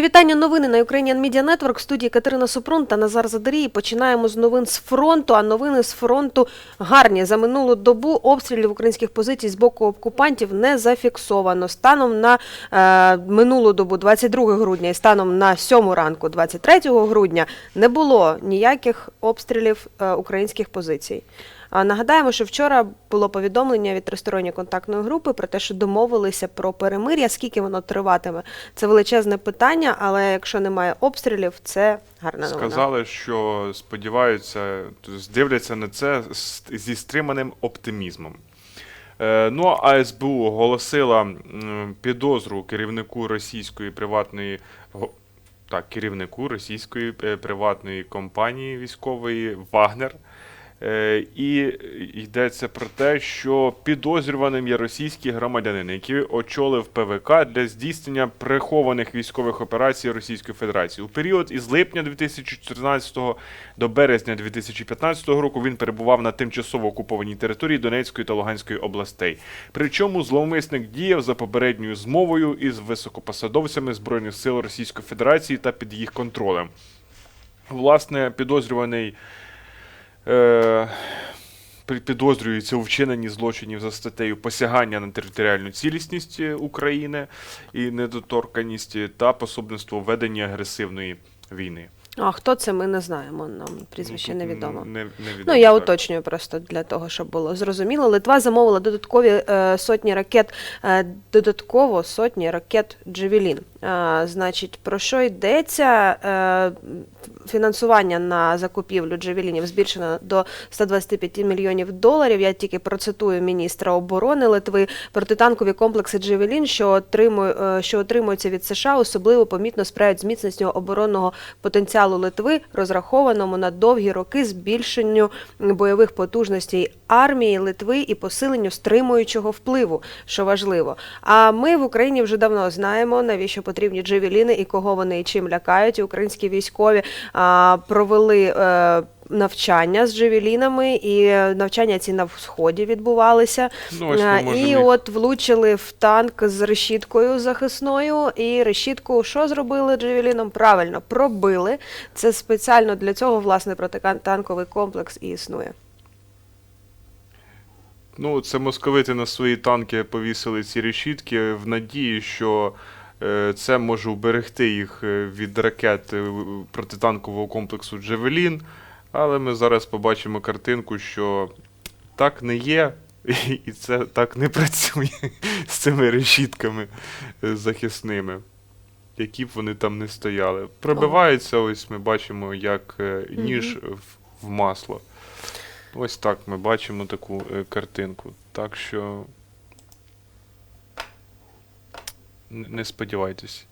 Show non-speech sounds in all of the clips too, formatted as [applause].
Вітання новини на Ukrainian Media Network. В студії Катерина Супрун та Назар Задарій. Починаємо з новин з фронту. А новини з фронту гарні. За минулу добу обстрілів українських позицій з боку окупантів не зафіксовано. Станом на е, минулу добу, 22 грудня, і станом на 7 ранку, 23 грудня, не було ніяких обстрілів е, українських позицій. Нагадаємо, що вчора було повідомлення від тристоронньої контактної групи про те, що домовилися про перемир'я. Скільки воно триватиме? Це величезне питання, але якщо немає обстрілів, це гарна новина. Сказали, що сподіваються, дивляться на це зі стриманим оптимізмом. Е, Ну, а СБУ оголосила підозру керівнику російської приватної так, керівнику російської е, приватної компанії військової Вагнер. Е, І йдеться про те, що підозрюваним є російський громадянин, який очолив ПВК для здійснення прихованих військових операцій Російської Федерації. У період із липня 2014 до березня 2015 року він перебував на тимчасово окупованій території Донецької та Луганської областей. Причому зловмисник діяв за попередньою змовою із високопосадовцями Збройних сил Російської Федерації та під їх контролем. Власне, підозрюваний е, підозрюється у вчиненні злочинів за статтею посягання на територіальну цілісність України і недоторканість е, та пособництво ведення агресивної війни. А хто це? Ми не знаємо. Нам прізвище Ну, невідомо. Не, невідомо Ну, я так. уточнюю просто для того, щоб було зрозуміло. Литва замовила додаткові е, сотні ракет, е, додатково сотні ракет Джевелін. Е, значить, про що йдеться? Е, фінансування на закупівлю Джевелінів збільшено до 125 мільйонів доларів. Я тільки процитую міністра оборони Литви. Протитанкові комплекси Джевелін, що отримує, е, що отримуються від США, особливо помітно сприяють зміцненню оборонного потенціалу Литви, розрахованому на довгі роки збільшенню бойових потужностей армії Литви і посиленню стримуючого впливу, що важливо. А ми в Україні вже давно знаємо, навіщо потрібні джевеліни і кого вони і чим лякають. Українські військові провели. Е, Навчання з джевелінами, і навчання ці на сході відбувалися. Ну, Е, і їх- от влучили в танк з решіткою захисною, і решітку що зробили джевеліном? Правильно, пробили. Це спеціально для цього власне протитанковий комплекс і існує. Ну, це московити на свої танки повісили ці решітки в надії, що це може уберегти їх е, від ракет е, протитанкового комплексу Джевелін. Але ми зараз побачимо картинку, що так не є, [laughs] і це так не працює з цими решітками е, захисними, які б вони там не стояли. Пробивається, ось ми бачимо, як е, ніж в, масло. Ось так ми бачимо таку е, картинку. Так що не сподівайтесь.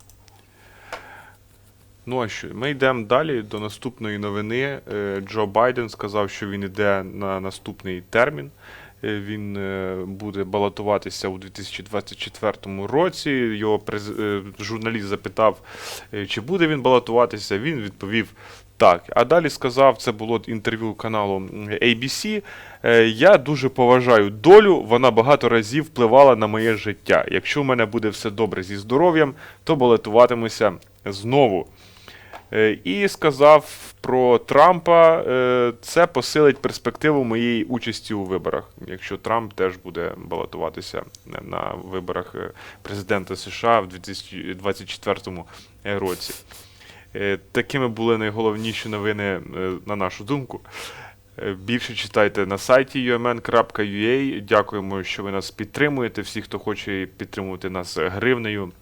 Ну а що? Ми йдемо далі до наступної новини. Е, Джо Байден сказав, що він йде на наступний термін. Е, Він е, буде балотуватися у 2024 році. Його журналіст запитав, чи буде він балотуватися. Він відповів так. А далі сказав, це було інтерв'ю каналу ABC. е, Я дуже поважаю долю, вона багато разів впливала на моє життя. Якщо в мене буде все добре зі здоров'ям, то балотуватимуся знову. Е, І сказав про Трампа, е, це посилить перспективу моєї участі у виборах, якщо Трамп теж буде балотуватися на- виборах президента США в 2024 році. Е, Такими були найголовніші новини, е, на нашу думку. Е, Більше читайте на сайті umn.ua. Дякуємо, що ви нас підтримуєте. Всі, хто хоче підтримувати нас гривнею.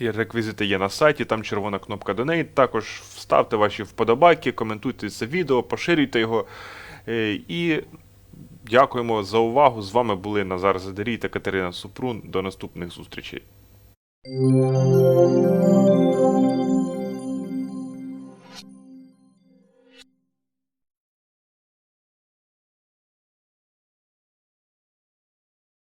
Реквізити є на сайті, там червона кнопка Donate. Також вставте ваші вподобайки, коментуйте це відео, поширюйте його. І дякуємо за увагу. З вами були Назар Задарій та Катерина Супрун. До наступних зустрічей.